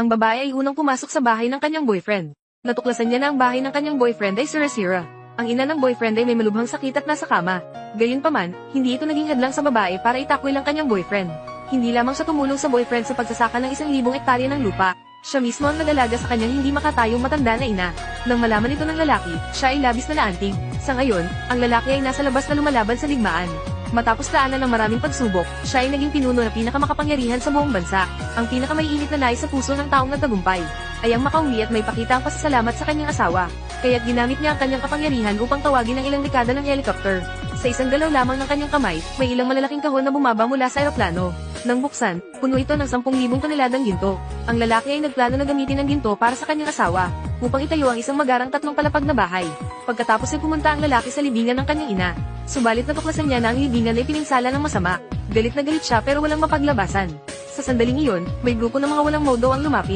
Ang babae ay unang pumasok sa bahay ng kanyang boyfriend. Natuklasan niya na ang bahay ng kanyang boyfriend ay sira-sira. Ang ina ng boyfriend ay may malubhang sakit at nasa kama. Gayunpaman, hindi ito naging hadlang sa babae para itakwil ang kanyang boyfriend. Hindi lamang siya tumulong sa boyfriend sa pagsasaka ng isang libong ektarya ng lupa. Siya mismo ang nag-alaga sa kanyang hindi makatayong matanda na ina. Nang malaman ito ng lalaki, siya ay labis na naantig. Sa ngayon, ang lalaki ay nasa labas na lumalaban sa ligmaan. Matapos daanan ng maraming pagsubok, siya ay naging pinuno na pinakamakapangyarihan sa buong bansa. Ang pinakamaiinit na nais sa puso ng taong nagtagumpay ay ang makauwi at may pakita ang pasasalamat sa kanyang asawa. Kaya't ginamit niya ang kanyang kapangyarihan upang tawagin ang ilang dekada ng helicopter. Sa isang galaw lamang ng kanyang kamay, may ilang malalaking kahon na bumaba mula sa eroplano. Nang buksan, puno ito ng 10,000 toneladang ginto. Ang lalaki ay nagplano na gamitin ang ginto para sa kanyang asawa, upang itayo ang isang magarang tatlong palapag na bahay. Pagkatapos ay pumunta ang lalaki sa libingan ng kanyang ina. Subalit natuklasan niya na ang libingan ay pininsala ng masama. Galit na galit siya pero walang mapaglabasan. Sa sandaling iyon, may grupo ng mga walang modo ang lumapit.